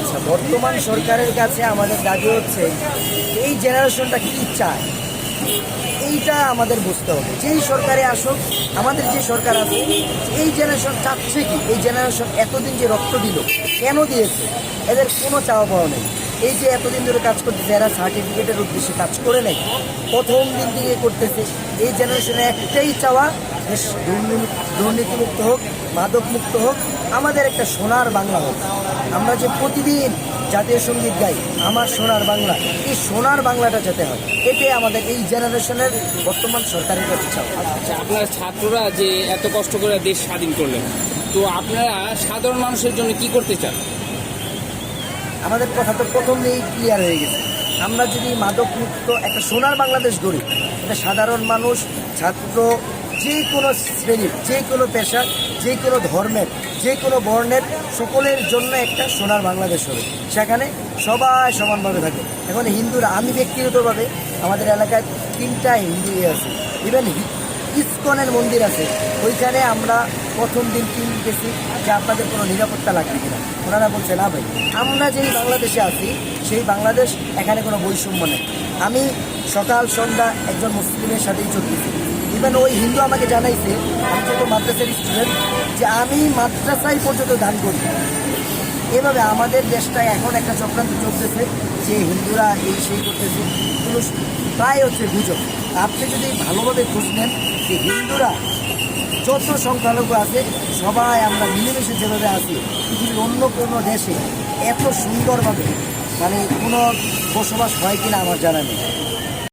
আচ্ছা বর্তমান সরকারের কাছে আমাদের দাবি হচ্ছে, এই জেনারেশনটা কি চায়? এইটা আমাদের বুঝতে হবে। যেই সরকারে আসুক, আমাদের যে সরকার আছে, এই জেনারেশন চাচ্ছে কি? এই জেনারেশন এতদিন যে রক্ত দিল, কেন দিয়েছে? এদের কোনো চাওয়া পাওয়া নেই। এই যে এতদিন ধরে কাজ করতেছে, এরা সার্টিফিকেটের উদ্দেশ্যে কাজ করে নেই। প্রথম দিন থেকে করতেছে। এই জেনারেশনে একটাই চাওয়া দুর্নীতিমুক্ত হোক মাদক মুক্ত হোক, আমাদের একটা সোনার বাংলা হোক। আমরা যে প্রতিদিন জাতীয় সংগীত গাই আমার সোনার বাংলা এই সোনার বাংলাটা যাতে হয় এটাই আমাদের এই জেনারেশনের বর্তমান সরকারের কাছে চাওয়া। আচ্ছা আপনারা ছাত্ররা যে এত কষ্ট করে দেশ স্বাধীন করলেন তো আপনারা সাধারণ মানুষের জন্য কি করতে চান? আমাদের কথা তো প্রথম দিয়েই ক্লিয়ার হয়ে গেছে। আমরা যদি মাদক মুক্ত একটা সোনার বাংলাদেশ গড়ি এটা সাধারণ মানুষ ছাত্র যে কোনো শ্রেণির যে কোনো পেশার যে কোনো ধর্মের, যে কোনো বর্ণের সকলের জন্য একটা সোনার বাংলাদেশ হবে। সেখানে সবাই সমানভাবে থাকে। এখন হিন্দুরা, আমি ব্যক্তিগতভাবে আমাদের এলাকায় তিনটা হিন্দু আছে। ইভেন ইস্কনের মন্দির আছে। ওইখানে আমরা প্রথম দিন টিম গেছি যে আপনাদের কোনো নিরাপত্তা লাগবে কিনা। ওনারা বলছে, না ভাই, আমরা যেই বাংলাদেশে আছি, সেই বাংলাদেশ এখানে কোনো বৈষম্য নেই। আমি সকাল, সন্ধ্যা একজন মুসলিমের সাথেই চলতেছি ইভেন ওই হিন্দু আমাকে জানাইছে, আমি যত মাদ্রাসার স্টুডেন্ট যে আমি মাদ্রাসায় পর্যন্ত দান করি। এভাবে আমাদের দেশটা এখন একটা চক্রান্ত চলতেছে, যে হিন্দুরা এই সেই করতেছে এগুলো প্রায় হচ্ছে গুজব আপনি যদি ভালোভাবে খোঁজ নেন, যে হিন্দুরা যত সংখ্যালঘু আছে, সবাই আমরা মিলেমিশে যেভাবে আছি, পৃথিবীর অন্য কোনো দেশে এত সুন্দরভাবে মানে কোনো বসবাস হয় কিনা আমার জানা নেই।